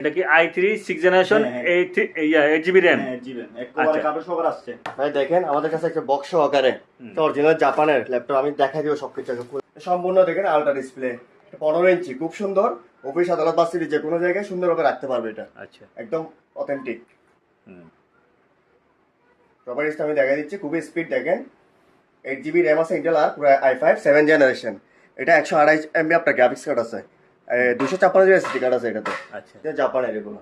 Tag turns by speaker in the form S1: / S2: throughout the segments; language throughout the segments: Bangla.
S1: এটা কি আই থ্রি সিক্স জেনারেশন
S2: হ্যাঁ, হ্যাঁ।
S1: এইট এইট জিবি র্যাম
S2: হ্যাঁ জিবেন একবারে
S1: আচ্ছা।
S2: কার্টুন আসছে।
S3: ভাই দেখেন আমাদের কাছে একটা বক্স সহকারে।
S1: হুম।
S3: অরিজিনাল জাপানের ল্যাপটপ আমি দেখাই দিব সবকিছু। আগে সম্পূর্ণ দেখেন আলট্রা ডিসপ্লে পনেরো ইঞ্চি খুব সুন্দর। অফিস আদালত বা সিটি যে কোনো জায়গায় সুন্দরভাবে রাখতে পারবে এটা।
S1: আচ্ছা।
S3: একদম অথেন্টিক
S1: হুম।
S3: প্রপার্টিসটা আমি দেখাই দিচ্ছি খুবই স্পিড দেখেন। এইট জিবি র্যাম আছে ইন্টেল আর পুরো আই ফাইভ সেভেন জেনারেশন এটা একশো আড়াই এমবি আপনার গ্রাফিক্স কার্ড আছে। দুশো এসডি কার্ড আছে এটাতে।
S1: আচ্ছা।
S3: এটা জাপানের এগুলো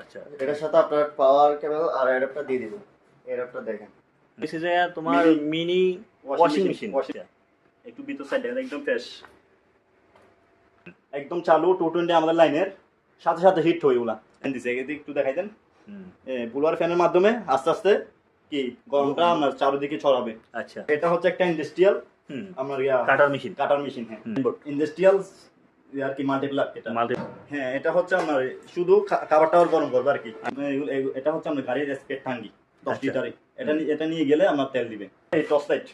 S1: আচ্ছা।
S3: এটার সাথে আপনার পাওয়ার ক্যামেরা আর অ্যাডাপ্টার দিয়ে দিব অ্যাডাপ্টার দেখেন।
S1: দিস ইজ তোমার মিনি ওয়াশিং মেশিন
S2: একটু ভিতর সাইডে একদম ফ্রেশ একদম চালু টু টোয়েন্টি আমাদের লাইনের সাথে সাথে হিট হয়ে ওগুলা দিছে এদিকে একটু দেখাই দেন। বুলার ফ্যানের মাধ্যমে আস্তে আস্তে কি গরমটা আপনার চারিদিকে ছড়াবে।
S1: আচ্ছা।
S2: এটা হচ্ছে একটা industrial yeah
S1: cutter machine
S2: cutter machine হ্যাঁ। ইন্ডাস্ট্রিয়াল আর কি মাল্টিপ্লাক এটা। হ্যাঁ এটা হচ্ছে আপনার শুধু খা- খাবার টাবার গরম করবে আর কি। এটা হচ্ছে আপনার গাড়ির স্পেড টাঙ্গি দশ
S1: আচ্ছা।
S2: লিটারে। এটা এটা নিয়ে গেলে আপনার তেল দিবে। এই টর্চ লাইট।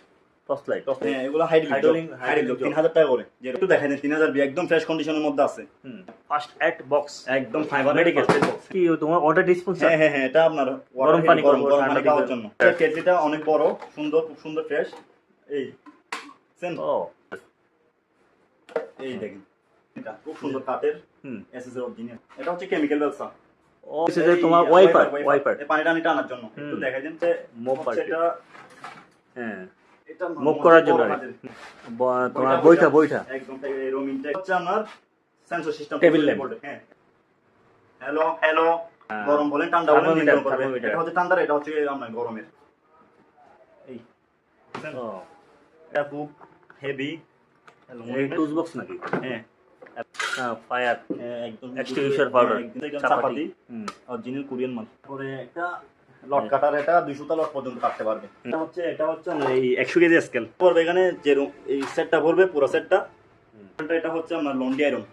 S2: হ্যাঁ এগুলো তিন হাজার টাকা করে। যে একটু দেখাই তিন হাজার একদম ফ্রেশ কন্ডিশনের মধ্যে আছে।
S1: ফার্স্ট এড বক্স
S2: একদম ফাইবার
S1: মেডিকেল কি তোমার ওয়াটার ডিসপেন্সার
S2: হ্যাঁ হ্যাঁ হ্যাঁ এটা আপনার
S1: গরম পানি
S2: গরম খাওয়ার জন্য। কেটলিটা অনেক বড় সুন্দর খুব সুন্দর ফ্রেশ এই সেন
S1: ও।
S2: এই দেখেন। এটা খুব সুন্দর কাঠের এসএস এর অরিজিনাল এটা হচ্ছে কেমিক্যাল ব্যবসা
S1: ও দিস তোমার ওয়াইপার ওয়াইপার
S2: এই পানি টানি টানার জন্য। একটু। দেখাই দেন যে
S1: কি।
S2: এটা
S1: হ্যাঁ।
S2: এটা
S1: মুভ করার জন্য
S2: বড়
S1: আর।
S2: মাঝের।
S1: কি। ব- তোমার বইটা বইটা।
S2: একদম এই রোমিংটা হচ্ছে আমার সেন্সর সিস্টেম
S1: lamp।
S2: হ্যাঁ। হ্যালো হ্যালো
S1: হ্যাঁ।
S2: গরম বলেন ঠান্ডা বলেন নিয়ন্ত্রণ করবে। এটা হচ্ছে ঠান্ডার এটা হচ্ছে আপনার গরমের। এই। এটা খুব হেভি
S1: টুলস বক্স নাকি?
S2: হ্যাঁ।
S1: ফায়ার
S2: হ্যাঁ, একদম
S1: Extinguisher powder,
S2: একদম
S1: চাপাতি।
S2: অরিজিনাল কোরিয়ান মাল পরে একটা লট কাটার এটা দুইশোটা লট পর্যন্ত কাটতে পারবে। এটা হচ্ছে এটা হচ্ছে আমরা এই একশো কেজি স্কেল পড়বে এখানে যে এই সেটটা পড়বে পুরো সেটটা এটা হচ্ছে আপনার লন্ডি আয়রন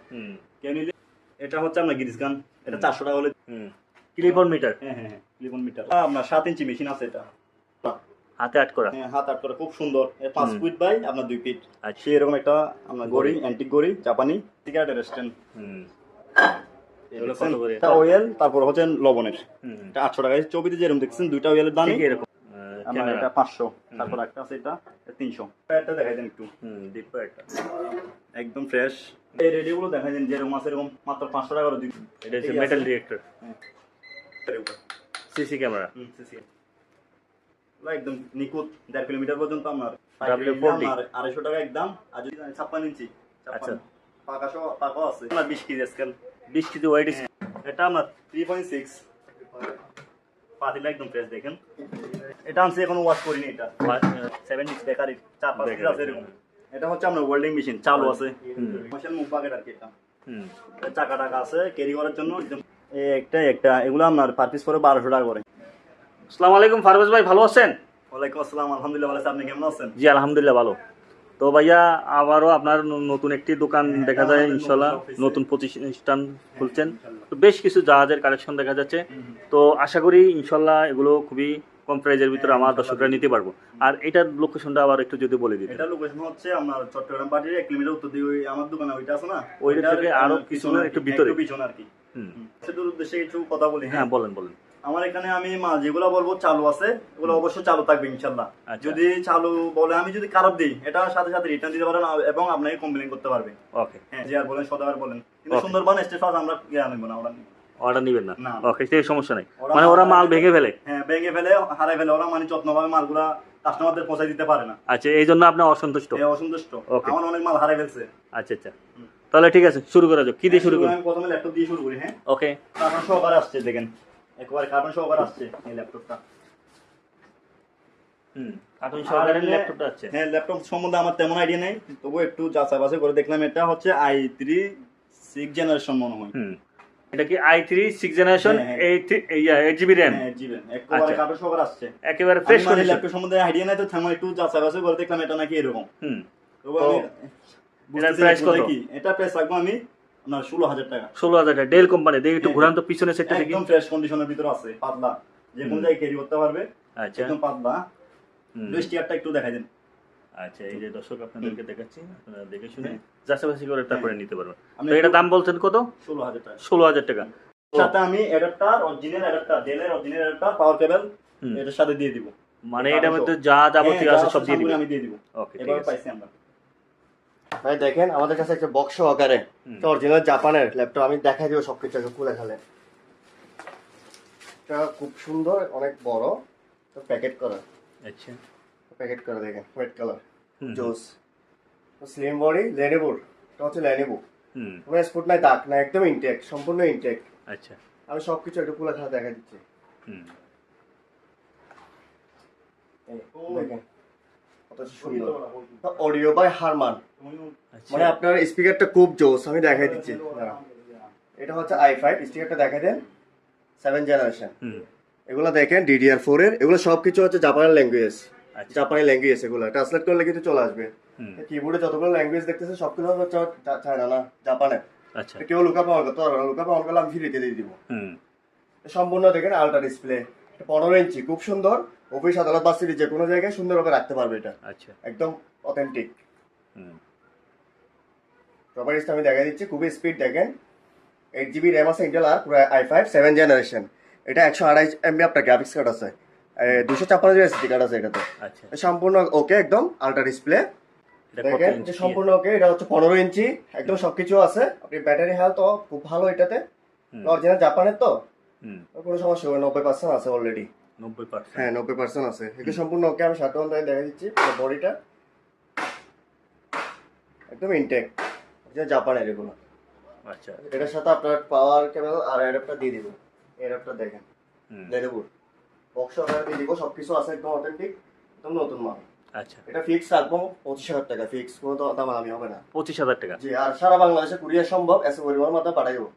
S2: কেউ নিলে এটা হচ্ছে আপনার গিরিস গান এটা চারশো টাকা হলে
S1: হুম। ক্লিপন মিটার
S2: হ্যাঁ হ্যাঁ। হ্যাঁ লিবন মিটার আপনার সাত ইঞ্চি মেশিন আছে এটা।
S1: হাতে আট করা।
S2: হ্যাঁ হাত আট করে খুব সুন্দর। পাঁচ। ফিট বাই আপনার দুই ফিট
S1: আচ্ছা।
S2: সে এরকম একটা আপনার গড়ি অ্যান্টিক গড়ি জাপানি। সিগারেটের স্ট্যান্ড
S1: হুম। এগুলো কত করে?
S2: এটা অয়েল তারপর হচ্ছে লবণের।
S1: হুম। হুম।
S2: এটা আটশো টাকা। এই যেরকম দেখছেন দুইটা অয়েলের দাম
S1: এরকম।
S2: আমার
S1: ক্যামেরা।
S2: এটা পাঁচশো। তারপর একটা আছে এটা তিনশো। এটা দেখাই দেন একটু।
S1: হুম ডিপ একটা।
S2: একদম ফ্রেশ এই রেডিওগুলো দেখাই দেন যেরকম আছে এরকম মাত্র পাঁচশো টাকা করে দিই
S1: এটা হচ্ছে মেটাল। সিসি ক্যামেরা
S2: হুম, এগুলো একদম নিখুঁত দেড় কিলোমিটার পর্যন্ত আমার। আড়াইশো টাকা একদম আর যদি ছাপ্পান্ন ইঞ্চি
S1: আচ্ছা।
S2: পাকা সহ পাকাও আছে। আপনার বিশ কেজি স্কেল
S1: বিশ কেজি ওয়াইট
S2: এটা আমার থ্রি পয়েন্ট সিক্স পাতিলা একদম ফ্রেশ দেখেন। এটা এখনও ওয়াশ করিনি এটা। সেভেন চার পাঁচ আছে এরকম। এটা হচ্ছে আপনার ওয়েল্ডিং মেশিন চালু আছে। মেশিন মুখ বাগেট আর কি এটা। চাকা টাকা আছে ক্যারি করার জন্য একদম। একটা একটা এগুলো আপনার পার পিস করে বারোশো টাকা করে।
S1: আসসালামু আলাইকুম ফারবেজ ভাই ভালো আছেন?
S2: ওয়ালাইকুম আসসালাম আলহামদুলিল্লাহ ভালো আছি। আপনি কেমন আছেন?
S1: জি আলহামদুলিল্লাহ ভালো। তো ভাইয়া আবারও আপনার নতুন একটি দোকান দেখা যায়
S2: আমাদের
S1: ইনশাল্লাহ।
S2: নতুন
S1: প্রতিষ্ঠান খুলছেন। তো বেশ কিছু জাহাজের কালেকশন দেখা যাচ্ছে। তো আশা করি ইনশাল্লাহ এগুলো খুবই কম প্রাইজের ভিতরে
S2: হ্যাঁ,
S1: আমার দর্শকরা নিতে পারব। আর এটার লোকেশনটা আবার একটু যদি বলে দিতেন।
S2: এটা লোকেশন হচ্ছে আমার চট্টগ্রাম পার্টির এক কিলোমিটার উত্তর দিকে ওই আমার দোকান ওইটা আছে না?
S1: ওইটা থেকে
S2: আরও
S1: কিছু
S2: পিছনে
S1: একটু ভিতরে।
S2: একটু পিছনে আর কি।
S1: হুম।
S2: সেটার উদ্দেশ্যে কিছু কথা বলি
S1: হ্যাঁ বলেন বলেন।
S2: আমার এখানে আমি মাল যেগুলো বলব চালু আছে ওগুলো অবশ্যই চালু থাকবে ইনশাল্লাহ।
S1: আচ্ছা।
S2: যদি চালু বলে আমি যদি খারাপ দিই এটা সাথে সাথে রিটার্ন দিতে পারেন এবং আপনাকে কমপ্লেন করতে পারবে।
S1: ওকে
S2: হ্যাঁ যে আর বলেন সদাবার বলেন। কিন্তু সুন্দরবন ফার্স্ট আমরা ইয়ে আনব না ওরা
S1: অর্ডার নিবেন না। ওকে সেই সমস্যা নাই। মানে ওরা মাল ভেঙে ফেলে?
S2: হ্যাঁ ভেঙে ফেলে হারাই ফেলে। ওরা মানে যত্নভাবে মালগুলা কাস্টমারদের পৌঁছে দিতে পারে না।
S1: আচ্ছা এই জন্য আপনি অসন্তুষ্ট?
S2: অসন্তুষ্ট।
S1: Okay.
S2: আমার অনেক মাল হারাই ফেলছে।
S1: আচ্ছা আচ্ছা। তাহলে ঠিক আছে শুরু করা যাক। কি দিয়ে শুরু করি?
S2: প্রথমে ল্যাপটপ দিয়ে শুরু করি হ্যাঁ?
S1: ওকে
S2: কার্টন সহকারে আসছে দেখেন। একবার কার্টন সহকারে আসছে এই ল্যাপটপটা
S1: হুম কার্টুন সহকারে ল্যাপটপটা আছে
S2: হ্যাঁ ল্যাপটপ সম্বন্ধে আমার তেমন আইডিয়া নেই তবু একটু যাচাই বাছাই করে দেখলাম এটা হচ্ছে আই থ্রি সিক্স জেনারেশন মনে হয়।
S1: এটা কি i three six generation. Eight GB RAM
S2: একবারে
S1: আচ্ছা।
S2: কার্টন সহকারে আসছে।
S1: একেবারে
S2: আমি
S1: ফ্রেশ
S2: মানে ল্যাপটপ সম্বন্ধে আইডিয়া নাই তো তেমন একটু যাচাই বাছাই করে দেখলাম এটা নাকি এরকম।
S1: হুম।
S2: তবু আমি
S1: কত?
S2: কি এটা প্রাইস রাখব আমি আপনার ষোলো হাজার টাকা।
S1: ষোলো হাজার টাকা ডেল কোম্পানি দেখি একটু
S2: হ্যাঁ,
S1: ঘুরান তো পিছনে সেটটা দেখি
S2: একদম ফ্রেশ কন্ডিশনের ভিতরে আছে পাতলা। যে কোন জায়গায় ক্যারি করতে পারবে
S1: আচ্ছা।
S2: একদম পাতলা। স্টিয়ারটা একটু দেখাই দেন।
S1: আচ্ছা এই যে দর্শক আপনাদেরকে দেখাচ্ছি আপনারা দেখে শুনে যাচাবাসি করে তারপরে নিতে পারবেন। তো এটা দাম বলছেন কত?
S2: ষোলো হাজার টাকা।
S1: ষোলো হাজার টাকা।
S2: সাথে আমি অ্যাডাপ্টার অরিজিনাল অ্যাডাপ্টার ডেলের অরিজিনাল অ্যাডাপ্টার পাওয়ার কেবল এটার সাথে দিয়ে দিব।
S1: মানে এটার মধ্যে যা যাবতীয়
S2: হ্যাঁ,
S1: আছে সব দিয়ে দিবেন।
S2: আমি দিয়ে দিব।
S1: ওকে ঠিক
S2: এবার
S1: আছে।
S2: পাইছি আমরা।
S3: ভাই দেখেন আমাদের কাছে একটা বক্স
S1: হুম।
S3: অরিজিনাল জাপানের ল্যাপটপ আমি দেখাই দিব সবকিছু আগে খুলে খালে। এটা খুব সুন্দর অনেক বড়। তো প্যাকেট করা।
S1: আচ্ছা।
S3: প্যাকেট করা দেখেন হোয়াইট কালার জোস। স্লিম বডি লেনেবোর এটা হচ্ছে লেনেবো
S1: হুম।
S3: কোনো স্পোর্ট নাই দাগ না একদম ইনটেক সম্পূর্ণ ইনটেক
S1: আচ্ছা।
S3: আমি সবকিছু একটু খুলে খালে দেখা দিচ্ছি।
S1: হুম।
S3: দেখেন। কত সুন্দর। অডিও বাই হারমান মানে আপনার স্পিকারটা খুব জোস আমি দেখাই দিচ্ছি। এটা হচ্ছে আই ফাইভ স্পিকারটা দেখাই দেন। সেভেন জেনারেশন এগুলো দেখেন ডিডিআর ফোর এর। এগুলো সবকিছু হচ্ছে জাপানের ল্যাঙ্গুয়েজ
S1: আচ্ছা।
S3: জাপানি ল্যাঙ্গুয়েজ এগুলো। ট্রান্সলেট করলে কিন্তু চলে আসবে। কিবোর্ডে যতগুলো ল্যাঙ্গুয়েজ দেখতেছে সবগুলো হচ্ছে চায়না না জাপানের।
S1: আচ্ছা।
S3: কেউ লুকাপ অন করতে পারবে না লুকাপ অন করলে আমি ফ্রিতে দিয়ে দিব।
S1: হুম।
S3: সম্পূর্ণ দেখেন আলট্রা ডিসপ্লে পনেরো ইঞ্চি খুব সুন্দর। অফিস আদালত বা সিটি যে কোনো জায়গায় সুন্দরভাবে রাখতে পারবে এটা।
S1: আচ্ছা।
S3: একদম অথেন্টিক
S1: হুম।
S3: প্রপার্টিসটা আমি দেখাই দিচ্ছি খুবই স্পিড দেখেন। এইট জিবি র্যাম আছে ইন্টেল আর পুরো আই ফাইভ সেভেন জেনারেশন এটা একশো আড়াই এমবি আপনার গ্রাফিক্স কার্ড আছে। দুশো ছাপ্পান্ন জিবি এসডি কার্ড আছে এটাতে।
S1: আচ্ছা।
S3: সম্পূর্ণ ওকে একদম আলট্রা ডিসপ্লে
S1: এটা
S3: দেখেন যে সম্পূর্ণ ওকে এটা হচ্ছে পনেরো ইঞ্চি। একদম সবকিছু আছে। আপনি ব্যাটারি হেলথ খুব ভালো এটাতে। অরিজিনাল জাপানের তো।
S1: হুম।
S3: কোনো সমস্যা হবে নব্বই পার্সেন্ট আছে অলরেডি হ্যাঁ নব্বই পার্সেন্ট আছে। এগুলো সম্পূর্ণ ওকে আমি সাত ঘন্টায় দেখা দিচ্ছি বডিটা একদম ইনটেক জাপানের এগুলো।
S1: আচ্ছা।
S3: এটার সাথে আপনার পাওয়ার কেবল আর অ্যাডাপ্টার দিয়ে দিব। অ্যাডাপ্টার দেখেন। বক্স দিয়ে দিব। সব কিছু আছে একদম অথেন্টিক একদম নতুন মাল।
S1: আচ্ছা।
S3: এটা ফিক্স রাখব পঁচিশ হাজার টাকা ফিক্স কোনো তো দাম আমি হবে না।
S1: পঁচিশ হাজার টাকা।
S3: জি আর সারা বাংলাদেশে কুরিয়ার সম্ভব এসে পরিমাণ মাত্রা পাঠাই দেবো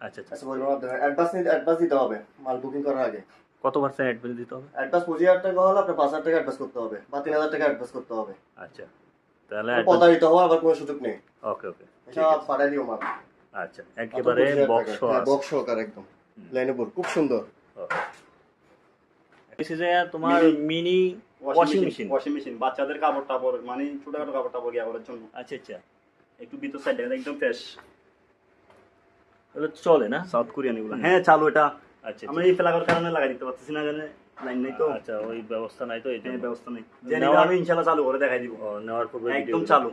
S1: আচ্ছা আচ্ছা।
S3: পরিমাণ মাধ্যমে অ্যাডভান্স অ্যাডভান্স দিতে হবে মাল বুকিং করার আগে।
S1: কত পার্সেন্ট অ্যাডভান্স দিতে হবে?
S3: অ্যাডভান্স পঁচিশ হাজার টাকা হলে আপনার পাঁচ হাজার টাকা অ্যাডভান্স করতে হবে বা তিন হাজার টাকা অ্যাডভান্স করতে হবে।
S1: আচ্ছা। তাহলে
S3: প্রতারিত হওয়ার আবার কোনো সুযোগ নেই।
S1: ওকে ওকে
S3: এটা মাল
S1: আচ্ছা একেবারে বক্স
S3: বক্স সহকার একদম। খুব সুন্দর।
S1: তোমার mini washing machine
S2: washing machine বাচ্চাদের কাপড় টাপড় মানে ছোটখাটো কাপড় টাপড় গিয়া করার জন্য।
S1: আচ্ছা আচ্ছা।
S2: একটু ভিতর সাইড একদম ফ্রেশ
S1: চলে না?
S2: সাউথ কোরিয়ান এগুলো। হ্যাঁ চালু এটা।
S1: আচ্ছা
S2: আমরা এই ফেলাকার কারণে লাগাই দিতে পারতেছি না জানে লাইন নেই তো।
S1: আচ্ছা ওই ব্যবস্থা নাই তো এই
S2: এই ব্যবস্থা নেই। যে আমি ইনশাল্লাহ চালু করে দেখাই দিব।
S1: নেওয়ার পূর্বে
S2: একদম চালু।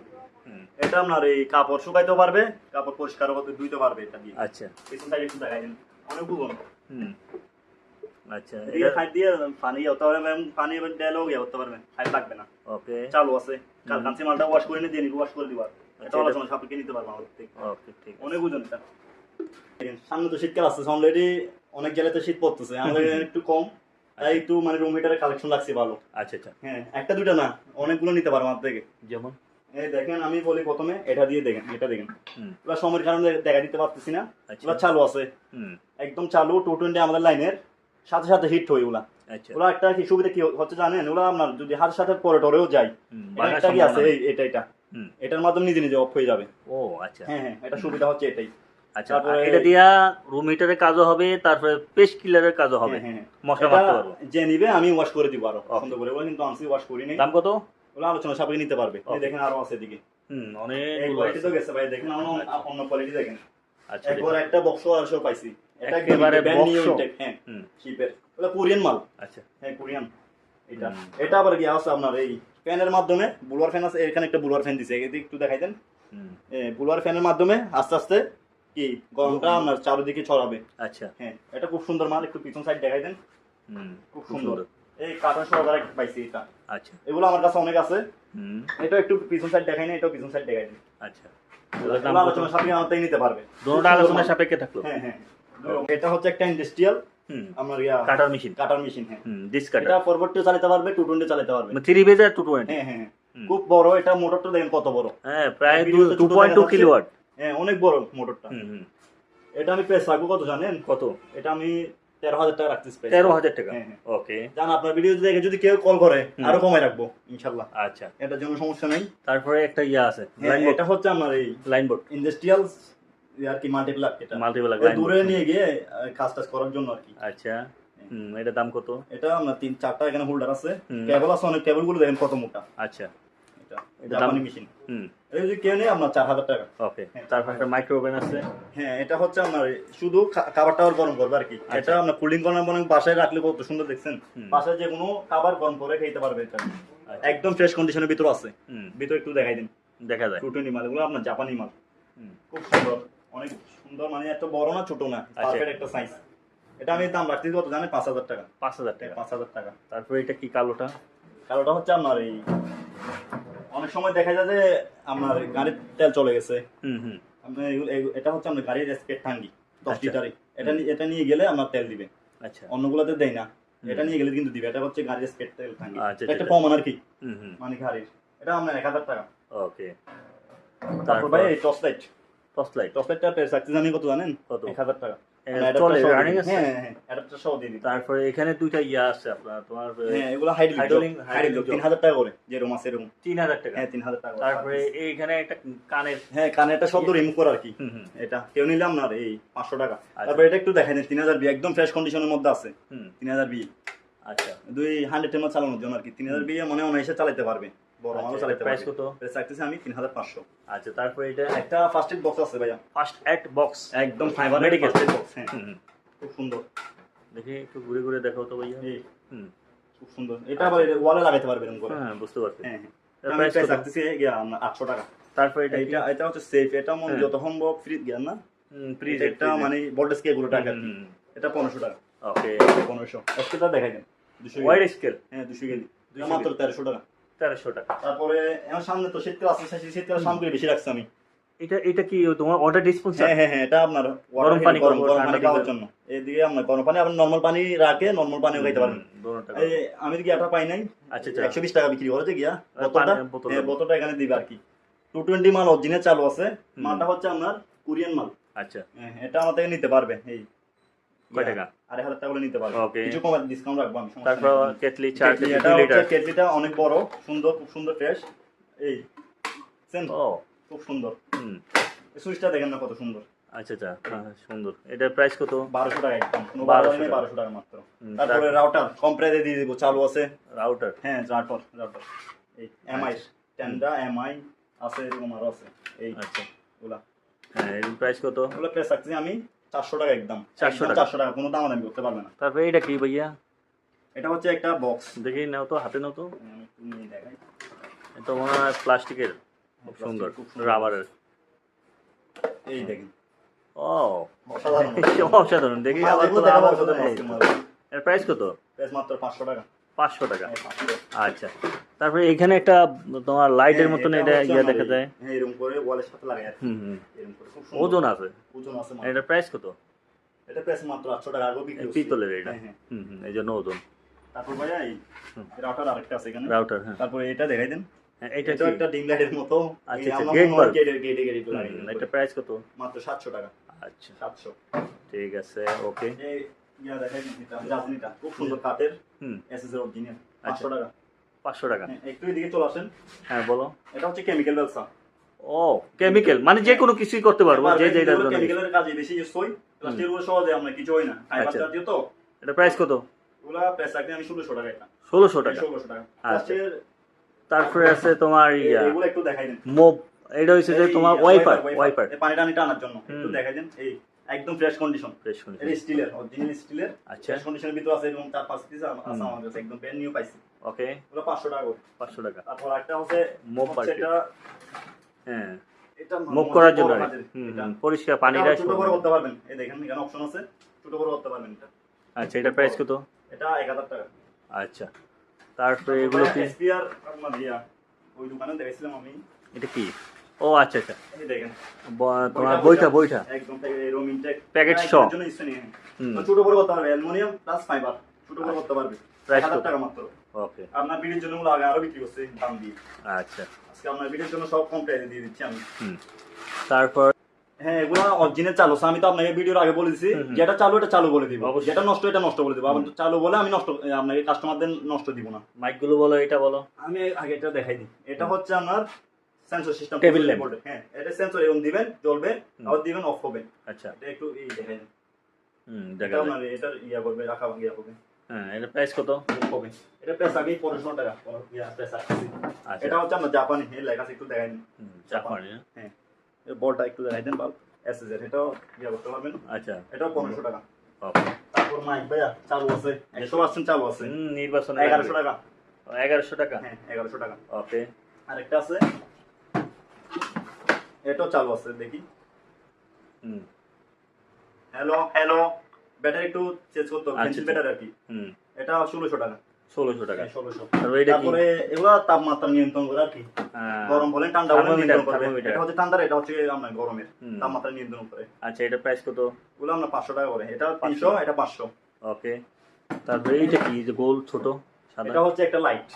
S2: এটা আপনার এই কাপড় শুকাইতেও পারবে কাপড় পরিষ্কার করতে ধুইতে পারবে এটা দিয়ে।
S1: আচ্ছা।
S2: পিছন সাইড একটু দেখাই দিন। অনেকগুলো
S1: হুম। আচ্ছা
S2: দিয়ে পানি হতে পারবে পানি পারবে সাইড লাগবে না।
S1: ওকে।
S2: চালু আছে। কাল কাঁচি মালটা ওয়াশ করে নিয়ে দিয়ে নিবি ওয়াশ করে দিবার এটা
S1: আচ্ছা,
S2: নিতে পারব আমাদের থেকে।
S1: ওকে ঠিক
S2: অনেক ওজন এটা। সামনে তো শীতকাল আসতেছে অলরেডি অনেক জেলাতে শীত পড়তেছে আমাদের একটু কম তাই একটু মানে রুম হিটারের কালেকশন লাগছে ভালো।
S1: আচ্ছা আচ্ছা।
S2: হ্যাঁ একটা দুইটা না অনেকগুলো নিতে পারব আমার থেকে।
S1: যেমন?
S2: এই দেখেন আমি বলি প্রথমে এটা দিয়ে দেখেন এটা দেখেন। এবার সময়ের কারণে দেখা দিতে পারতেছি না
S1: আচ্ছা।
S2: এবার চালু আছে। একদম চালু টু টোয়েন্টি আমাদের লাইনের সাথে সাথে হিট হয় ওগুলা
S1: আচ্ছা।
S2: ওরা একটা কি সুবিধা কি হচ্ছে জানেন? ওরা আপনার যদি হাতের সাথে পরে টরেও যায় এটা একটা কি আছে এই এটা এটা। এটার মাধ্যমে নিজে নিজে অফ হয়ে যাবে।
S1: ও আচ্ছা।
S2: হ্যাঁ হ্যাঁ এটা সুবিধা হচ্ছে এটাই।
S1: আচ্ছা এটা দিয়া রুম হিটারের কাজও হবে তারপরে পেস্ট কিলারের কাজও হবে।
S2: হ্যাঁ, হ্যাঁ।
S1: মশলা মারতে পারব।
S2: যে নিবে আমি ওয়াশ করে দিব
S1: আরও।
S2: পছন্দ করে কিন্তু ওয়াশ করি নাই।
S1: দাম কত?
S2: ওগুলো আলোচনা সাপেক্ষে নিতে পারবে। দেখেন আরও আছে এদিকে।
S1: হুম অনেক
S2: কোয়ালিটি তো গেছে ভাই দেখেন অন্য
S1: আচ্ছা।
S2: কোয়ালিটি দেখেন।
S1: আচ্ছা
S2: একবার একটা বক্স আরশো পাইছি। এটা
S1: একেবারে
S2: হ্যাঁ শিপের ওটা কোরিয়ান মাল।
S1: আচ্ছা।
S2: হ্যাঁ কোরিয়ান এটা। এটা আবার কি আছে আপনার এই ফ্যানের মাধ্যমে? বুলওয়ার ফ্যান আছে এখানে একটা বুলওয়ার ফ্যান দিছে। এদিকে একটু দেখাই দেন।
S1: হুম।
S2: বুলওয়ার ফ্যানের মাধ্যমে আস্তে আস্তে কি? গরমটা আপনার চারিদিকে ছড়াবে।
S1: আচ্ছা।
S2: হ্যাঁ এটা খুব সুন্দর মাল একটু পিছন সাইড দেখাই দেন।
S1: হুম
S2: খুব সুন্দর। এই কার্টন সহকারে পাইছি এটা।
S1: আচ্ছা।
S2: এগুলো আমার কাছে অনেক আছে।
S1: হুম।
S2: এটা একটু পিছন সাইড দেখাই না এটাও পিছন সাইড দেখাই দিন।
S1: আচ্ছা।
S2: এগুলো
S1: দাম কত?
S2: আলোচনা সাপেক্ষে আমার থেকে নিতে পারবে।
S1: দোনোটা আলোচনার সাপেক্ষে থাকল।
S2: হ্যাঁ হ্যাঁ। এটা হচ্ছে একটা ইন্ডাস্ট্রিয়াল
S1: হুম।
S2: আমার ইয়া
S1: কাটার মেশিন
S2: কাটার মেশিন হ্যাঁ।
S1: কাটার
S2: এটা ফরওয়ার্ড চালাতে পারবে টু টোয়েন্টি চালাতে পারবে।
S1: থ্রি বেজার টু টোয়েন্টি
S2: হ্যাঁ হ্যাঁ হ্যাঁ। খুব বড় এটা মোটরটা দেখেন কত বড়।
S1: হ্যাঁ প্রায় টু পয়েন্ট টু। কিলোওয়াট
S2: হ্যাঁ অনেক বড় মোটরটা। এটা আমি প্রেস রাখব কত জানেন?
S1: কত?
S2: এটা আমি তেরো হাজার টাকা রাখতেছি
S1: তেরো হাজার টাকা?
S2: হ্যাঁ, হ্যাঁ।
S1: ওকে
S2: জান আপনার ভিডিও দেখে যদি কেউ কল করে আরও কমাই রাখব ইনশাল্লাহ
S1: আচ্ছা।
S2: এটার জন্য সমস্যা নাই।
S1: তারপরে একটা ইয়া আছে
S2: হ্যাঁ, এটা হচ্ছে আমার এই
S1: লাইন বোর্ড
S2: ইন্ডাস্ট্রিয়াল আর কি মাল্টিপ্লাক এটা।
S1: মাল্টিপল
S2: ওই দূরে নিয়ে গিয়ে কাজ টাজ করার জন্য আর কি।
S1: আচ্ছা। এটার দাম কত?
S2: এটা আমরা তিন চারটা এখানে হোল্ডার আছে। কেবল আছে অনেক কেবলগুলো দেখেন কত মোটা।
S1: আচ্ছা।
S2: এটা
S1: এটা
S2: জাপানি মেশিন
S1: হুম।
S2: এটা যদি কেউ নেই আপনার চার হাজার টাকা।
S1: ওকে
S2: হ্যাঁ,
S1: তারপর একটা মাইক্রো ওভেন আছে।
S2: হ্যাঁ এটা হচ্ছে আপনার শুধু খা- খাবার টাবার গরম করবে আর কি।
S1: আচ্ছা।
S2: এটা আপনার কুলিং করার মানে বাসায় রাখলে কত সুন্দর দেখছেন? বাসায় যে কোনো খাবার গরম করে খেতে পারবে এটা।
S1: আচ্ছা।
S2: একদম ফ্রেশ কন্ডিশনের ভিতর আছে। ভিতরে একটু দেখাই দিন।
S1: দেখা যায়।
S2: টু টোয়েন্টি মাল এগুলো আপনার জাপানি মাল।
S1: হুম।
S2: খুব সুন্দর। অনেক সুন্দর মানে এত বড় না ছোট না।
S1: আচ্ছা।
S2: পারফেক্ট একটা সাইজ এটা আমি দাম রাখতে কত জানেন? পাঁচ হাজার টাকা।
S1: পাঁচ হাজার টাকা।
S2: পাঁচ হাজার টাকা।
S1: তারপরে এটা কি কালোটা?
S2: কারণটা হচ্ছে আপনার এই অনেক সময় দেখা যায় যে আপনার গাড়ির তেল চলে গেছে।
S1: হুম হুম।
S2: আপনার এটা হচ্ছে আপনার গাড়ির স্পেড টাঙ্গি দশ
S1: আচ্ছা।
S2: লিটারে। এটা এটা নিয়ে গেলে আপনার তেল দিবে।
S1: আচ্ছা।
S2: অন্যগুলোতে দেয় না। এটা নিয়ে গেলে কিন্তু দিবে। এটা হচ্ছে গাড়ির স্পেড তেল টাঙ্গি।
S1: আচ্ছা,
S2: এটা একটা
S1: আচ্ছা।
S2: কমন আর কি।
S1: হুম হুম।
S2: মানে গাড়ির এটা আপনার এক হাজার টাকা।
S1: ওকে।
S2: তারপর ভাই torch light.
S1: Torch light.
S2: Torch লাইটটা প্রাইস রাখতে জানি কত জানেন?
S1: কত?
S2: এক হাজার টাকা।
S1: চলে,
S2: সহ দিয়ে
S1: running
S2: দিবে।
S1: আছে?
S2: হ্যাঁ অ্যাডাপ্টার সহ দিয়ে
S1: তারপরে এখানে দুইটা ইয়া আছে আপনার তোমার
S2: হ্যাঁ এগুলো টাকা করে আছে
S1: টাকা।
S2: হ্যাঁ টাকা
S1: তারপরে এইখানে একটা কানের
S2: হ্যাঁ কানেরটা শব্দ রিমুভ করা আর কি?
S1: হুম হুম।
S2: এটা কেউ নিলাম না এই পাঁচশো টাকা।
S1: আচ্ছা।
S2: এটা একটু বি একদম ফ্রেশ কন্ডিশনের মধ্যে আছে।
S1: হুম।
S2: তিন হাজার বি
S1: আচ্ছা।
S2: দুই হান্ড্রেড এমএল চালানোর জন্য আর কি। তিন হাজার বি মনে হয় এসে চালাতে পারবে। বড় মানুষ
S1: আচ্ছা,
S2: চালাতে
S1: প্রাইস কত?
S2: প্রাইস আমি তিন হাজার পাঁচশো।
S1: আচ্ছা তারপরে এটা
S2: একটা ফার্স্ট এড বক্স আছে ভাইয়া।
S1: ফার্স্ট অ্যাড বক্স
S2: একদম ফাইবার. মেডিকেল বক্স হ্যাঁ। খুব সুন্দর।
S1: দেখি একটু ঘুরে ঘুরে দেখো তো ভাইয়া। হুম।
S2: খুব সুন্দর। এটা আবার ওয়ালে লাগাতে পারবে এরকম করে।
S1: হ্যাঁ বুঝতে পারছি।
S2: হ্যাঁ হ্যাঁ। আমি
S1: price
S2: প্রাইস? রাখতেছি গিয়া আপনার আটশো টাকা।
S1: তারপরে এটা
S2: এটা এটা হচ্ছে সেফ এটা মন
S1: হ্যাঁ।
S2: যত সম্ভব ফ্রি জ্ঞান না?
S1: প্রিজ
S2: এটা মানে ভোল্টেজ কে এগুলো টাকা এটা পনেরোশো টাকা।
S1: ওকে
S2: পনেরোশো। স্কেলটা দেখাই দেন। দুশো
S1: ওয়াইড স্কেল
S2: হ্যাঁ দুশো কেজি। মাত্র তেরোশো টাকা।
S1: তেরোশো টাকা।
S2: তারপরে আমার সামনে তো শীতকাল শীতকাল সামগ্রী বেশি রাখছি আমি।
S1: এটা এটা কি তোমার ডিসপেন্সার
S2: হ্যাঁ হ্যাঁ হ্যাঁ এটা আপনার
S1: গরম পানি
S2: গরম গরম পানি খাওয়ার জন্য। এদিকে আপনার গরম পানি নর্মাল পানি রাখে নর্মাল পানিও খাইতে পারেন। এই আমি কি এটা পাই নাই?
S1: আচ্ছা আচ্ছা।
S2: একশো বিশ টাকা বিক্রি করে যে গিয়া। বোতলটা?
S1: বোতলটা।
S2: হ্যাঁ, এখানে দিবে আর কি। টু টোয়েন্টি মাল অরিজিনাল চালু আছে। মালটা হচ্ছে আপনার কোরিয়ান মাল।
S1: আচ্ছা।
S2: হ্যাঁ, এটা আমার থেকে নিতে পারবে এই।
S1: কয় টাকা
S2: আড়াই হাজার টাকা নিতে পারবে। কিছু কম ডিসকাউন্ট রাখব আমি
S1: তারপর কেটলি চার
S2: কেটলি,
S1: কেজি
S2: এটা
S1: দুই
S2: হচ্ছে
S1: লিটার
S2: কেটলিটা অনেক বড় সুন্দর খুব সুন্দর ফ্রেশ এই?
S1: ও
S2: খুব সুন্দর।
S1: হুম।
S2: সুইচটা দেখেন না কত সুন্দর।
S1: আচ্ছা আচ্ছা। হ্যাঁ, সুন্দর। এটার প্রাইস কত?
S2: বারোশো টাকা একদম। বারোশো
S1: টাকা।
S2: বারোশো টাকা মাত্র। তারপরে রাউটার কম প্রাইসে দিয়ে দিব চালু আছে।
S1: রাউটার
S2: হ্যাঁ রাউটার রাউটার এই এমআই
S1: আচ্ছা।
S2: টেন্ডা এমআই আছে এরকম আরও আছে। এই
S1: আচ্ছা। হ্যাঁ এর প্রাইস কত?
S2: ওগুলো প্রাইস রাখছি আমি চারশো টাকা একদম।
S1: 400 টাকা।
S2: চারশো টাকা কোনো দাম আমি করতে পারবে না।
S1: তারপরে এটা কি ভাইয়া?
S2: এটা হচ্ছে একটা বক্স।
S1: দেখি নাও তো হাতে নাও তো।
S2: দেখাই।
S1: এটা মনে হয় প্লাস্টিকের খুব সুন্দর রাবারের।
S2: এই দেখেন।
S1: ও
S2: অসাধারণ।
S1: দেখি
S2: মাল।
S1: এর প্রাইস কত?
S2: প্রাইস মাত্র পাঁচশো টাকা।
S1: পাঁচশো টাকা।
S2: হ্যাঁ, 500 টাকা।
S1: আচ্ছা। তারপরে এখানে একটা তোমার লাইটের
S2: হ্যাঁ,
S1: মতন
S2: এটা
S1: এটা ইয়ে দেখা যায়।
S2: হ্যাঁ এরকম করে ওয়ালের সাথে আর
S1: হুম হুম।
S2: এরকম করে। খুব সুন্দর।
S1: ওজন আছে।
S2: ওজন আছে।
S1: এটার প্রাইস কত?
S2: এটা প্রাইস মাত্র আটশো টাকা আগেও বিক্রি।
S1: পিতলের এটা।
S2: হ্যাঁ, হ্যাঁ।
S1: হুম হুম এই জন্য ওজন।
S2: তারপর ভাইয়া এই রাউটার আরেকটা আছে এখানে।
S1: রাউটার হ্যাঁ।
S2: তারপরে এটা দেখাই দেন।
S1: এটা তো
S2: একটা ডিম লাইটের মতো।
S1: আচ্ছা, আচ্ছা,
S2: হয়
S1: bulb।
S2: গেটে গেটে গেটে।
S1: এটা প্রাইস কত?
S2: মাত্র সাতশো টাকা।
S1: আচ্ছা।
S2: সাতশো।
S1: ঠিক আছে ওকে
S2: এই ইয়া দেখাই দিন এটা রাজনীটা খুব সুন্দর কাঠের
S1: হুম।
S2: এসএস এর অরিজিনাল
S1: আচ্ছা।
S2: পাঁচশো টাকা।
S1: পাঁচশো টাকা।
S2: হ্যাঁ, একটু এদিকে চলে আসেন।
S1: হ্যাঁ বলো।
S2: এটা হচ্ছে কেমিক্যাল ব্যবসা।
S1: ও কেমিক্যাল মানে যে কোনো কিছুই করতে পারব যে যেটার
S2: কেমিক্যালের কাজে বেশি ইউজ করি প্লাস্টিকের উপর সহজে আমরা কিছু হয় না। ফাইবার
S1: আচ্ছা।
S2: জাতীয় তো।
S1: এটা প্রাইস কত?
S2: ওগুলা প্রাইস রাখলে আমি ষোলোশো টাকা এটা।
S1: ষোলোশো টাকা?
S2: ষোলোশো টাকা।
S1: আচ্ছা। তারপরে আছে তোমার ইয়া
S2: এগুলো একটু দেখাই দেন।
S1: মোব এটা হচ্ছে যে তোমার ওয়াইপার ওয়াইপার
S2: এই পানি টানি টানার জন্য। একটু দেখাই দেন। এই একদম ফ্রেশ কন্ডিশন
S1: বেশ শুনছি
S2: এটা স্টিলের অরিজিনাল স্টিলের
S1: আচ্ছা।
S2: ফ্রেশ কন্ডিশনের ভিতর আছে এবং চার পাঁচ পিস আছে কাছে একদম ব্র্যান্ড নিউ পাইছি।
S1: ওকে?
S2: ওগুলো পাঁচশো টাকা করে।
S1: পাঁচশো টাকা।
S2: তারপর একটা হচ্ছে হচ্ছে এটা
S1: হ্যাঁ।
S2: এটা
S1: মুভ করার জন্য হুম,
S2: এটা।
S1: পরিষ্কার পানিটা
S2: ছোট বড় করতে পারবেন। এই দেখেন এখানে অপশন আছে। ছোট বড় করতে পারবেন এটা।
S1: আচ্ছা এটা প্রাইস কত?
S2: এটা এক হাজার টাকা।
S1: আচ্ছা। তারপরে এগুলো কি?
S2: এসপিআর আপনার ইয়া ওই দোকানে দেখেছিলাম আমি।
S1: এটা কি? ও আচ্ছা আচ্ছা।
S2: এই দেখেন।
S1: তোমার বইটা বইটা।
S2: একদম এরকম ইনটেক
S1: হুম।
S2: তো ছোট বড় করতে পারবে। অ্যালুমিনিয়াম প্লাস ফাইবার ছোট বড় করতে পারবে।
S1: Price
S2: এক হাজার
S1: কত?
S2: টাকা মাত্র।
S1: ওকে
S2: আপনার বিড়ির জন্য আগে আরও বিক্রি করছে দাম দিয়ে।
S1: আচ্ছা।
S2: আজকে আপনার বিড়ির জন্য সব কম প্রাইসে দিয়ে দিচ্ছি আমি।
S1: তারপর?
S2: হ্যাঁ এগুলো অরিজিনাল চালু। আছে। আমি তো আপনাকে ভিডিওর আগে বলেছি। যেটা চালু এটা চালু বলে দিব। যেটা নষ্ট এটা নষ্ট বলে দিব। আবার চালু বলে আমি নষ্ট আপনাকে কাস্টমারদের নষ্ট দিব না।
S1: মাইকগুলো বলো এটা বলো।
S2: আমি আগে এটা দেখাই দিই। এটা হচ্ছে আপনার সেন্সর সিস্টেম
S1: Table lamp।
S2: হ্যাঁ এটা সেন্সর এরকম দিবেন জ্বলবে। আবার দিবেন অফ হবে।
S1: আচ্ছা।
S2: এটা একটু এই দেখাই দিন
S1: হুম
S2: এটা
S1: দেখা যায়
S2: আপনার এটার ইয়া করবে রাখা ইয়া করবে।
S1: হ্যাঁ এটা প্রাইস কত?
S2: কবে এটা প্রেস আমি পনেরোশো টাকা।
S1: আচ্ছা।
S2: এটা হচ্ছে আপনার জাপানি এর লেখা আছে একটু দেখাই
S1: জাপানি
S2: হ্যাঁ। বলটা একটু দেখাই দেন বাল এসএসএর এটাও ইয়ে করতে পারবেন।
S1: আচ্ছা।
S2: এটাও পনেরোশো টাকা। তারপর মাইক ভাইয়া চালু আছে। একশো পার্সেন্ট চালু আছে।
S1: নির্বাচন
S2: এগারোশো টাকা।
S1: এগারোশো টাকা?
S2: হ্যাঁ এগারোশো টাকা।
S1: ওকে
S2: আরেকটা আছে। এটাও চালু আছে দেখি।
S1: হুম।
S2: হ্যালো হ্যালো ব্যাটারি একটু চেঞ্জ করতে হবে
S1: আচ্ছা,
S2: পেন্সিল
S1: আচ্ছা।
S2: ব্যাটারি আর কি। এটা ষোলোশো টাকা।
S1: ষোলোশো টাকা।
S2: ষোলোশো।
S1: তারপরে
S2: এগুলা তাপমাত্রা নিয়ন্ত্রণ করে আর কি।
S1: হ্যাঁ,
S2: গরম বলেন ঠান্ডা বলেন নিয়ন্ত্রণ করবে এটা হচ্ছে ঠান্ডার এটা হচ্ছে আপনার গরমের তাপমাত্রা নিয়ন্ত্রণ করে।
S1: আচ্ছা এটা প্রাইস কত?
S2: ওগুলো আমরা পাঁচশো টাকা করে। এটা তিনশো এটা পাঁচশো।
S1: ওকে তারপরে এইটা কি? যে গোল ছোট
S2: এটা হচ্ছে একটা লাইট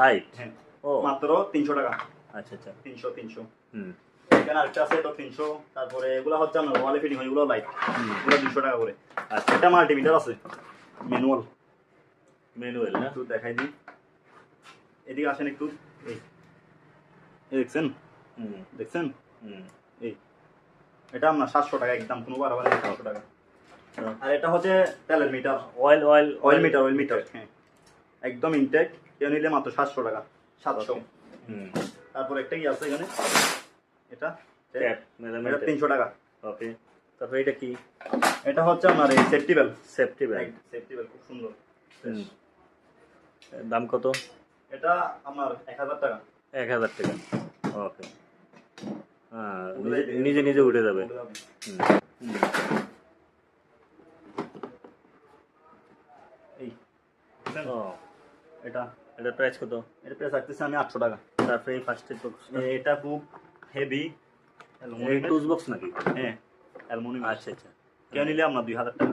S1: লাইট
S2: হ্যাঁ।
S1: ও।
S2: মাত্র তিনশো টাকা।
S1: আচ্ছা আচ্ছা।
S2: তিনশো তিনশো।
S1: হুম।
S2: এখানে আরেকটা আছে এটা তিনশো। তারপরে এগুলো হচ্ছে আমরা ওয়ালে ফিটিং হয় এগুলো লাইট। এগুলো দুশো টাকা করে।
S1: আচ্ছা
S2: এটা মাল্টিমিটার আছে। ম্যানুয়াল
S1: ম্যানুয়াল না?
S2: একটু দেখাই দিই। এদিকে আসেন একটু। এই। দেখছেন?
S1: হুম।
S2: দেখছেন? এই। এটা আপনার সাতশো টাকা একদম কোনো বারবার সাতশো টাকা। আর এটা হচ্ছে তেলের meter
S1: oil oil
S2: oil meter oil meter হ্যাঁ। একদম ইনটেক কেউ নিলে মাত্র সাতশো টাকা। সাতশো।
S1: হুম।
S2: তারপর একটা কি আছে এখানে? এটা?
S1: ট্যাপ
S2: এটা তিনশো টাকা।
S1: ওকে তারপরে এটা কি?
S2: এটা হচ্ছে আপনার এই safety bell
S1: safety
S2: safety bell খুব সুন্দর।
S1: দাম কত?
S2: এটা আপনার এক হাজার টাকা।
S1: এক হাজার টাকা। ওকে হ্যাঁ নিজে- নিজে উঠে যাবে।
S2: এটা।
S1: এটার প্রাইস কত?
S2: এটা প্রাইস রাখতেছি আমি আটশো টাকা।
S1: তারপরে এই ফার্স্ট
S2: এটা খুব হেভি
S1: টুলস বক্স নাকি?
S2: হ্যাঁ অ্যালমোনিয়াম
S1: আচ্ছা আচ্ছা।
S2: কেউ নিলে আপনার দুই হাজার টাকা?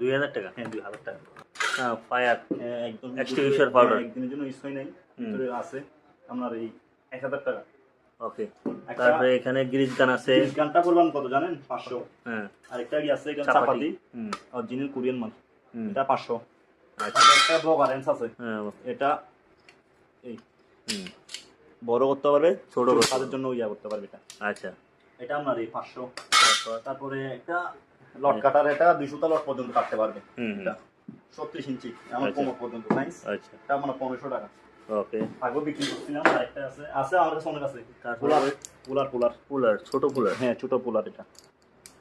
S1: দুই হাজার টাকা?
S2: হ্যাঁ দুই হাজার টাকা।
S1: হ্যাঁ ফায়ার
S2: একদম
S1: powder।
S2: হ্যাঁ, একদিনের জন্য ইউজ হয় নাই আছে। আপনার এই এক হাজার টাকা।
S1: ওকে তারপরে এখানে গ্রিজ গান আছে।
S2: তিরিশ গানটা করবেন কত জানেন? পাঁচশো।
S1: হ্যাঁ।
S2: আরেকটা কি আছে এখানে
S1: চাপাতি।
S2: অরিজিনাল কোরিয়ান মাল। এটা পাঁচশো।
S1: আচ্ছা।
S2: একটা আছে।
S1: হ্যাঁ
S2: এটা এই।
S1: হুম।
S2: বড় করতে পারবে
S1: ছোট
S2: কাজের জন্য ইয়া করতে পারবে এটা।
S1: আচ্ছা।
S2: এটা আপনার এই পাঁচশো। তারপরে একটা লট কাটার এটা দুইশোটা লট পর্যন্ত কাটতে পারবে। ছত্রিশ ইঞ্চি আমার
S1: আচ্ছা।
S2: কোমর পর্যন্ত সাইজ
S1: আচ্ছা।
S2: এটা আমার পনেরোশো টাকা।
S1: ওকে।
S2: আগেও বিক্রি করছিলাম আরেকটা আছে আছে আমার কাছে অনেক আছে। পুলার পুলার পুলার।
S1: কুলার ছোট কুলার
S2: হ্যাঁ ছোট পুলার এটা।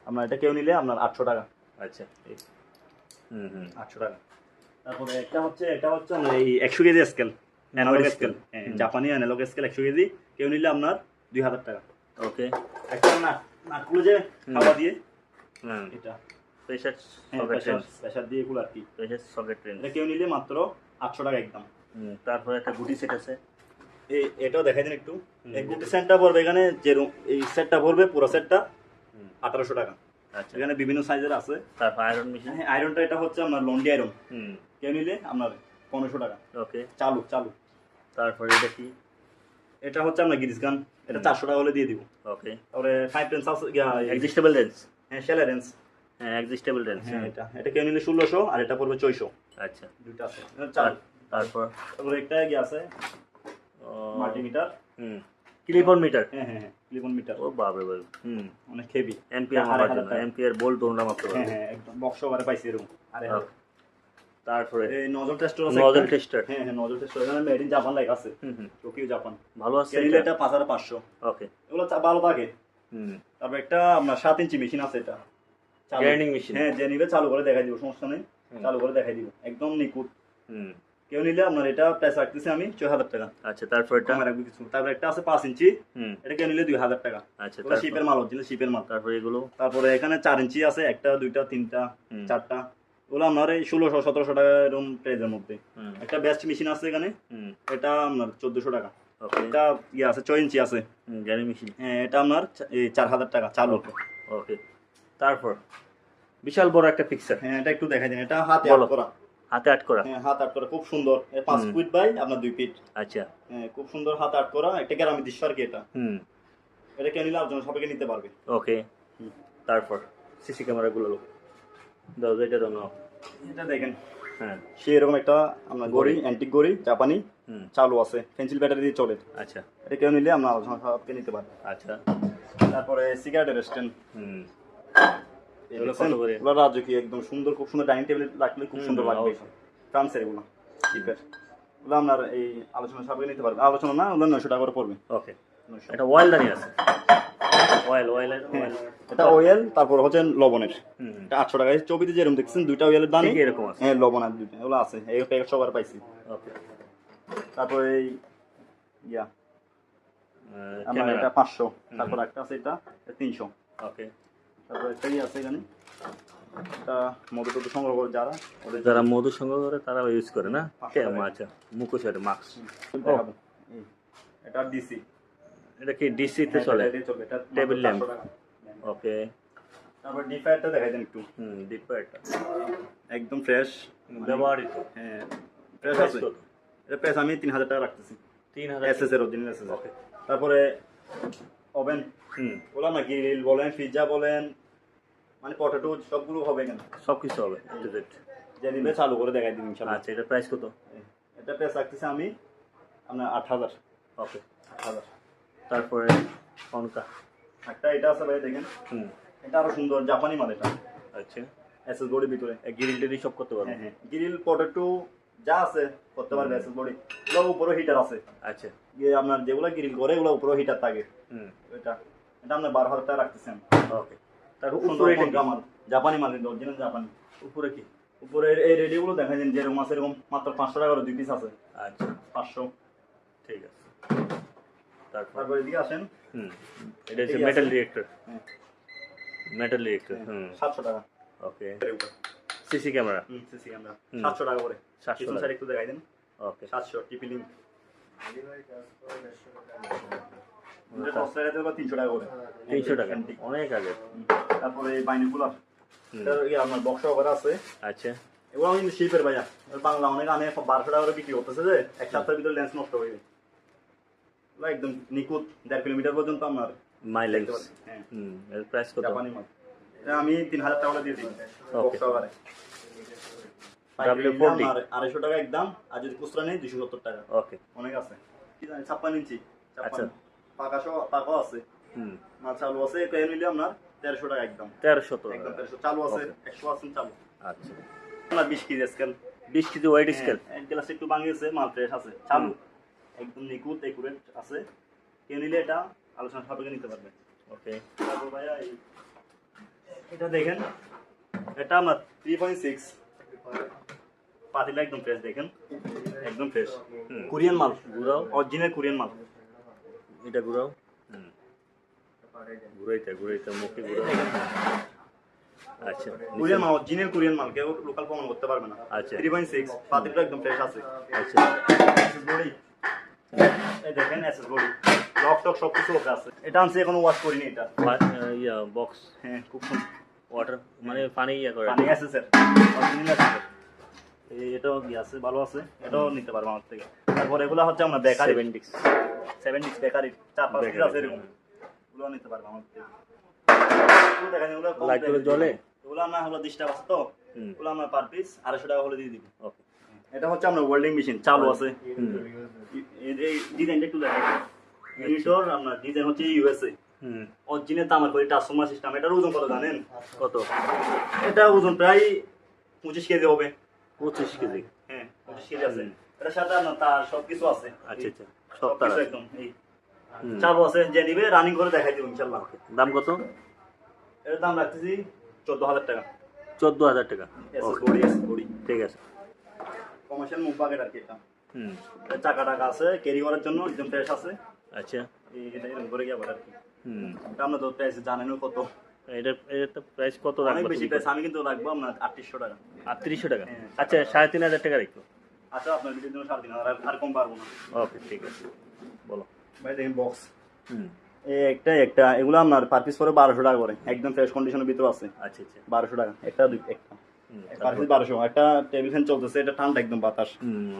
S2: আপনার এটা কেউ নিলে আপনার আটশো টাকা।
S1: আচ্ছা হুম হুম।
S2: আটশো টাকা। তারপরে একটা হচ্ছে এটা হচ্ছে এই একশো কেজি স্কেল অ্যানালগ। স্কেল হ্যাঁ জাপানি অ্যানালগ স্কেল একশো কেজি। কেউ নিলে আপনার দুই হাজার টাকা।
S1: ওকে
S2: একটা নাক নাকগুলো যে খাওয়া দিয়ে
S1: হুম
S2: এটা।
S1: প্রেশার
S2: হ্যাঁ প্রেশার দিয়ে এগুলো আর কি।
S1: প্রেশার সকেট ট্রেন
S2: এটা কেউ নিলে মাত্র আটশো টাকা একদম।
S1: তারপরে একটা গুটি সেট আছে।
S2: এই এটাও দেখাই দিন একটু। এই গুটি সেটটা পড়বে এখানে যে এই সেটটা পড়বে পুরো সেটটা আঠারোশো টাকা।
S1: আচ্ছা।
S2: এখানে বিভিন্ন সাইজের আছে।
S1: তারপর আয়রন মেশিন
S2: আয়রনটা এটা হচ্ছে আপনার লন্ডি আয়রন
S1: হুম
S2: কেউ নিলে আপনার পনেরোশো টাকা।
S1: ওকে
S2: চালু চালু।
S1: তারপরে এটা কি?
S2: এটা হচ্ছে আপনার গিরিস গান। এটা। চারশো টাকা হলে দিয়ে দিব।
S1: ওকে।
S2: তারপরে ফাইভ টেন্স আছে
S1: এক্সিস্টেবল রেঞ্জ
S2: হ্যাঁ সেলারেন্স
S1: হ্যাঁ এক্সিস্টেবল রেঞ্জ
S2: হ্যাঁ এটা। এটা কেউ নিলে ষোলোশো আর এটা পড়বে ছয়শো।
S1: আচ্ছা।
S2: দুইটা আছে। চালু
S1: তারপর?
S2: তারপরে একটা কি আছে? Multimeter.
S1: Hmm. Clip on meter.
S2: হ্যাঁ হ্যাঁ হ্যাঁ মিটার।
S1: ও বাপরে বাপ। হুম।
S2: অনেক হেভি
S1: এম্পিয়ার
S2: আড়াই
S1: মাপার জন্য।
S2: টাকা।
S1: এম্পিয়ার বোল্ট তোমরা মাপতে
S2: হ্যাঁ হ্যাঁ একদম। বক্স ওভারে পাইছি এরকম। আরে.
S1: তারপরে
S2: এই নজল টেস্টার আছে
S1: নজল টেস্টার
S2: হ্যাঁ হ্যাঁ নজল টেস্টার এখানে মেড ইন জাপান আছে। টোকিও জাপান
S1: ভালো আছে
S2: এটা।
S1: ওকে
S2: এগুলো ভালো থাকে
S1: হুম।
S2: তারপর একটা আপনার ইঞ্চি মেশিন আছে এটা।
S1: গ্রাইন্ডিং মেশিন
S2: হ্যাঁ যে নিবে চালু করে দেখাই দিব সমস্যা নেই। চালু করে দেখাই দিব। একদম নিখুঁত।
S1: হুম।
S2: কেউ নিলে আপনার এটা প্রাইস রাখতেছি আমি ছয় হাজার টাকা।
S1: আচ্ছা তারপর এটা?
S2: রাখব কিছু। তারপর একটা আছে পাঁচ ইঞ্চি।
S1: হুম।
S2: এটা কেউ নিলে দুই হাজার টাকা।
S1: আচ্ছা
S2: শিপের মাল হচ্ছিল শিপের মাল।
S1: তারপর এগুলো?
S2: তারপরে এখানে চার ইঞ্চি আছে একটা দুইটা তিনটা। চারটা। ওগুলো আপনার এই ষোলোশো সতেরোশো টাকা এরকম প্রাইজের মধ্যে। একটা বেস্ট মেশিন আছে এখানে। এটা আপনার চোদ্দশো টাকা। এটা ইয়ে আছে ছয় ইঞ্চি আছে।
S1: Grinding machine.
S2: হ্যাঁ এটা আপনার চার হাজার টাকা চালু
S1: ওকে তারপর বিশাল বড় একটা পিকচার
S2: হ্যাঁ এটা একটু দেখাই দিন এটা হাতে আট করা
S1: হাতে আট করা
S2: হ্যাঁ হাত আট করা খুব সুন্দর। পাঁচ ফিট বাই আপনার দুই ফিট
S1: আচ্ছা।
S2: হ্যাঁ খুব সুন্দর হাত আট করা একটা গ্রামের দৃশ্য আর কি এটা।
S1: হুম।
S2: এটা কেউ নিলে আপনার সবাইকে নিতে পারবে।
S1: ওকে তারপর সিসি ক্যামেরাগুলো দাও এটা নাও।
S2: এটা দেখেন।
S1: হ্যাঁ।
S2: সে এরকম একটা আপনার গড়ি। অ্যান্টিক গড়ি জাপানি
S1: হুম।
S2: চালু আছে। পেন্সিল ব্যাটারি দিয়ে চলে।
S1: আচ্ছা।
S2: এটা কেউ নিলে আপনার আলোচনা সবাইকে নিতে পারবে
S1: আচ্ছা।
S2: তারপরে সিগারেটের স্ট্যান্ড
S1: হুম।
S2: এগুলো রাজকীয় একদম সুন্দর খুব সুন্দর ডাইনিং টেবিল রাখলে খুব সুন্দর লাগবে। ফ্রান্সের এগুলো চিপের ওগুলো আপনার এই আলোচনা সাপেক্ষে নিতে পারবে। আলোচনা না ওগুলো নয়শো টাকা করে পড়বে।
S1: ওকে এটা অয়েল আছে। অয়েল অয়েল
S2: হ্যাঁ, এটা ওয়েল তারপর হচ্ছে লবণের। এটা আটশো টাকা। ছবিতে যেরকম দেখছেন দুইটা ওয়েলের দাম
S1: এরকম আছে।
S2: হ্যাঁ লবণ আর দুইটা। এগুলো আছে। এই প্যাকেট সবার পাইছি।
S1: ওকে।
S2: তারপর এই ইয়া। আমার এটা পাঁচশো। তারপর একটা আছে এটা তিনশো।
S1: ওকে।
S2: তারপর একটা ইয়ে আছে এখানে। এটা মধু টধু সংগ্রহ করে যারা ওদের
S1: যারা মধু সংগ্রহ করে তারা ইউজ করে না? আচ্ছা মুখোশ এটা মাস্ক।
S2: এটা ডিসি।
S1: এটা কি ডিসিতে চলে? Table lamp।
S2: 400 টাকা।
S1: ওকে
S2: তারপর ডিফায়ারটা দেখাই দেন একটু।
S1: হুম এটা
S2: একদম ফ্রেশ
S1: ব্যবহারিত।
S2: হ্যাঁ ফ্রেশ আছে।
S1: কত?
S2: এটা প্রাইস আমি তিন হাজার টাকা রাখতেছি।
S1: তিন হাজার
S2: এস এস এর অরিজিনাল এস এস
S1: ওকে
S2: তারপরে ওভেন
S1: হুম।
S2: বললাম না গ্রিল বলেন পিৎজা বলেন মানে পটেটো সবগুলো হবে এখানে।
S1: সব কিছু হবে
S2: যে নিবে চালু করে দেখাই দিন ইনশাল্লাহ।
S1: আচ্ছা এটা প্রাইস কত?
S2: এটা প্রাইস রাখতেছি আমি আপনার আট হাজার।
S1: ওকে
S2: আট হাজার।
S1: তারপরে কনকা।
S2: একটা এটা আছে ভাই দেখেন।
S1: হুম।
S2: এটা আরও সুন্দর জাপানি মাল এটা।
S1: আচ্ছা।
S2: এস এস বডির ভিতরে।
S1: গ্রিল টেরিল সব করতে পারব?
S2: হ্যাঁ হ্যাঁ। গ্রিল পটেটো যা আছে করতে পারবে এস এস বডি ওগুলো উপরে হিটার আছে।
S1: আচ্ছা।
S2: ইয়ে আপনার যেগুলো গ্রিল করে ওগুলো উপরে হিটার থাকে।
S1: হুম।
S2: এটা এটা আপনার বারো হাজার টাকা রাখতেছেন
S1: ওকে তারপর
S2: খুব
S1: উপরে
S2: সুন্দর
S1: এটা কি?
S2: মাল জাপানি মাল কিন্তু অরিজিনাল জাপানি।
S1: উপরে কি?
S2: উপরে এই রেডিওগুলো দেখা যায় যেরকম আছে এরকম মাত্র পাঁচশো টাকা করে দুই পিস আছে।
S1: আচ্ছা।
S2: পাঁচশো।
S1: ঠিক আছে। তারপর?
S2: এদিকে আসেন।
S1: হুম এটা হচ্ছে মেটাল রিয়েক্টর মেটাল রিয়েক্টর হুম।
S2: সাতশো টাকা।
S1: ওকে। সিসি ক্যামেরা
S2: হুম সিসি ক্যামেরা
S1: হুম।
S2: সাতশো টাকা করে।
S1: 700
S2: পিছন
S1: টাকা।
S2: একটু দেখাই দেন।
S1: ওকে।
S2: সাতশো টিপি লিঙ্ক তিনশো টাকা করে।
S1: তিনশো টাকা। অনেক আগে।
S2: তারপরে বাইনিকুলার
S1: হুম,
S2: আপনার বক্স করা আছে।
S1: আচ্ছা।
S2: এগুলো শিপের ভাইয়া। বাংলা অনেক আনে বারোশো টাকা করে বিক্রি করতেছে যে এক সপ্তাহের ভিতরে লেন্স নষ্ট হয়ে যায়। একদম নিখুঁত দেড় কিলোমিটার পর্যন্ত আপনার
S1: মাইলেজ
S2: হ্যাঁ।
S1: এর প্রাইস কত?
S2: জাপানি মাল। আমি তিন হাজার টাকা দিয়ে দিই. বক্স সহকারে
S1: W40
S2: আর আড়াইশো টাকা একদম আর যদি খুচরা নেই দুশো সত্তর টাকা।
S1: ওকে
S2: অনেক আছে। কি জানি ছাপ্পান্ন ইঞ্চি।
S1: আচ্ছা।
S2: পাকা সহ পাকাও আছে।
S1: হুম।
S2: মাল চালু আছে কে নিলে আপনার তেরোশো টাকা একদম।
S1: তেরোশো
S2: একদম তেরোশো। চালু আছে একশো আছে চালু।
S1: আচ্ছা।
S2: আপনার বিশ কেজি স্কেল
S1: বিশ কেজি ওয়াইড স্কেল
S2: এক গ্লাস একটু ভাঙিয়েছে মাল ফ্রেশ আছে। চালু। একদম নিখুঁত একুরেট আছে। কেউ নিলে এটা আলোচনা সাপেক্ষে নিতে পারবে।
S1: ওকে
S2: তারপর ভাইয়া এটা দেখেন এটা আমার থ্রি পয়েন্ট সিক্স পাতিলা একদম ফ্রেশ দেখেন একদম ফ্রেশ কোরিয়ান মাল।
S1: ঘুরাও
S2: অরিজিনাল কোরিয়ান মাল।
S1: এটা ঘুরাও ঘুরাইতে ঘুরাইতে মুখে ঘুরাও আচ্ছা
S2: কোরিয়ান মাল অরিজিনাল কোরিয়ান মাল কেউ লোকাল প্রমাণ করতে পারবে না।
S1: আচ্ছা।
S2: থ্রি পয়েন্ট সিক্স পাতিলটা একদম ফ্রেশ আছে।
S1: আচ্ছা।
S2: এই দেখেন এসএস বডি। লক টক সব কিছু ওকে আছে। এটা আনছি এখনও ওয়াশ করিনি এটা।
S1: ইয়া বক্স
S2: হ্যাঁ খুব
S1: ওয়াটার মানে পানি ইয়া করে।
S2: পানি এসএস এর। অরিজিনাল এসএস এটাও কি আছে? ভালো আছে? এটাও নিতে পারব আমার থেকে। তারপর এগুলো হচ্ছে আমরা বেকারি।
S1: সেভেন ডিক্স
S2: সেভেন ডিক্স বেকারি। চার পাঁচ আছে এরকম। এগুলো নিতে পারব আমার থেকে। এগুলো দেখেন এগুলো
S1: জ্বলে?
S2: আমরা হলো ডিস্টার্ব আছে তো? এগুলো আমরা পার পিস আড়াইশো টাকা হলে দিয়ে দিবি।
S1: ওকে
S2: এটা হচ্ছে আমরা ওয়েল্ডিং মেশিন চালু আছে। এই- ডিজাইনটা একটু ইউনিটর আপনার ডিজাইন হচ্ছে ইউএসএ অরিজিনাল তামার করে ট্রান্সফরমার সিস্টেম এটার ওজন কত জানেন?
S1: কত?
S2: এটা ওজন প্রায় পঁচিশ কেজি হবে।
S1: পঁচিশ কেজি।
S2: হ্যাঁ পঁচিশ কেজি আছে। সাথে আপনার তার সবকিছু আছে।
S1: আচ্ছা আচ্ছা।
S2: সব কিছু একদম এই। চালু আছে যে নিবে রানিং করে দেখাই দিব ইনশাল্লাহ।
S1: দাম কত?
S2: এটার দাম রাখতেছি চোদ্দ হাজার টাকা।
S1: চোদ্দ হাজার টাকা। ঠিক আছে।
S2: কমার্শিয়াল বাকেট আর কি এটা। চাকা টাকা আছে ক্যারি করার জন্য একদম ফ্রেশ আছে।
S1: আচ্ছা।
S2: এটা এরকম করে গিয়ে আর কি।
S1: হুম।
S2: আমরা তো প্রাইস জানেনও কত।
S1: এটার এটার প্রাইস কত
S2: অনেক বেশি প্রাইস আমি কিন্তু রাখব আপনার আটত্রিশশো টাকা।
S1: আটত্রিশশো টাকা। আচ্ছা সাড়ে তিন হাজার টাকা রাখব।
S2: আচ্ছা আপনার ভিডিওর জন্য সাড়ে তিন হাজার আর- কম পারব না।
S1: ওকে ঠিক আছে। বলো।
S2: ভাই দেখেন বক্স
S1: হুম।
S2: এই একটা একটা এগুলো আপনার পার পিস করে বারোশো টাকা করে। একদম ফ্রেশ কন্ডিশনের ভিতরে আছে।
S1: আচ্ছা আচ্ছা।
S2: বারোশো টাকা একটা দুই একটা।
S1: হুম
S2: পার
S1: তারপর?
S2: পিস বারোশো একটা টেবিল ফ্যান চলতেছে এটা ঠান্ডা একদম বাতাস।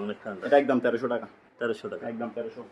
S1: অনেক ঠান্ডা।
S2: এটা একদম তেরোশো টাকা।
S1: তেরোশো টাকা।
S2: একদম তেরোশো।